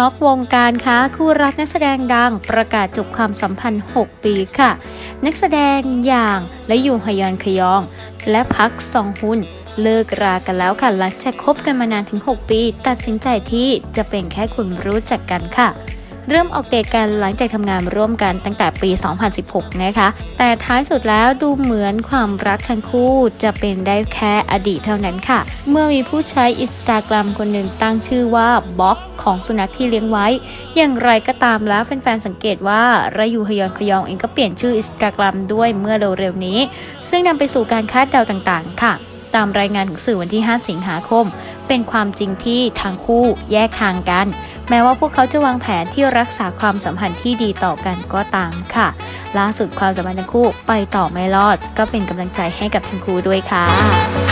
ช็อกวงการค่ะคู่รักนักแสดงดังประกาศจบความสัมพันธ์ 6 ปีค่ะ นักแสดงอย่างและยูฮยอนขยอง และพักซองฮุนเลิกรากันแล้วค่ะหลังจากคบกันมานานถึง 6 ปี ตัดสินใจที่จะเป็นแค่คนรู้จักกันค่ะ เริ่มออกเดทกันหลังจากทำงานร่วมกันตั้งแต่ปี 2016 นะคะ แต่ท้ายสุดแล้วดูเหมือนความรักทั้งคู่จะเป็นได้แค่อดีตเท่านั้นค่ะ เมื่อมีผู้ใช้อินสตาแกรมคนหนึ่งตั้งชื่อว่าบ๊อบของสุนัขที่เลี้ยงไว้ อย่างไรก็ตามแล้วแฟนๆสังเกตว่ารายูฮยอนคยองเองก็เปลี่ยนชื่ออินสตาแกรมด้วยเมื่อเร็วๆนี้ ซึ่งนำไปสู่การคาดเดาต่างๆ ค่ะ ตามรายงานของสื่อวันที่ 5 สิงหาคม เป็นความจริงที่ทั้งคู่แยกทางกัน แม้ว่าพวกเขาจะวางแผนที่รักษาความสัมพันธ์ที่ดีต่อกันก็ตามค่ะ ล่าสุดความสัมพันธ์ทั้งคู่ไปต่อไม่รอด ก็เป็นกำลังใจให้กับทั้งคู่ด้วยค่ะ